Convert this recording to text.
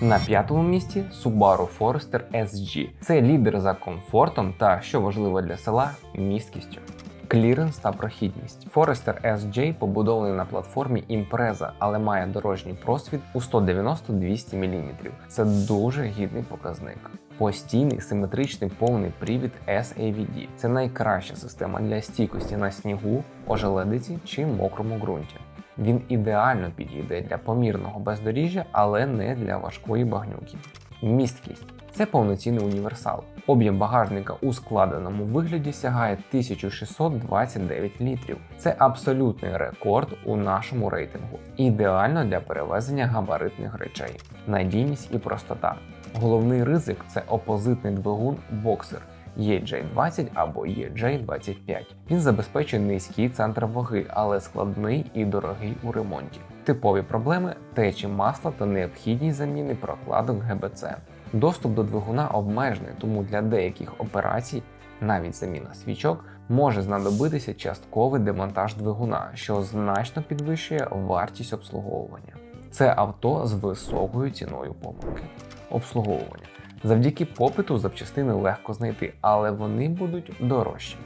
На п'ятому місці Subaru Forester SG. Це лідер за комфортом та, що важливо для села, місткістю. Кліренс та прохідність. Forester SJ побудований на платформі Impreza, але має дорожній просвіт у 190-200 мм. Це дуже гідний показник. Постійний симетричний повний привід SAVD. Це найкраща система для стійкості на снігу, ожеледиці чи мокрому ґрунті. Він ідеально підійде для помірного бездоріжжя, але не для важкої багнюки. Місткість це повноцінний універсал. Об'єм багажника у складеному вигляді сягає 1629 літрів. Це абсолютний рекорд у нашому рейтингу. Ідеально для перевезення габаритних речей, надійність і простота. Головний ризик це опозитний двигун боксер. EJ20 або EJ25. Він забезпечує низький центр ваги, але складний і дорогий у ремонті. Типові проблеми течі масла та необхідність заміни прокладок ГБЦ. Доступ до двигуна обмежений, тому для деяких операцій, навіть заміна свічок, може знадобитися частковий демонтаж двигуна, що значно підвищує вартість обслуговування. Це авто з високою ціною помилки. Обслуговування. Завдяки попиту запчастини легко знайти, але вони будуть дорожчі.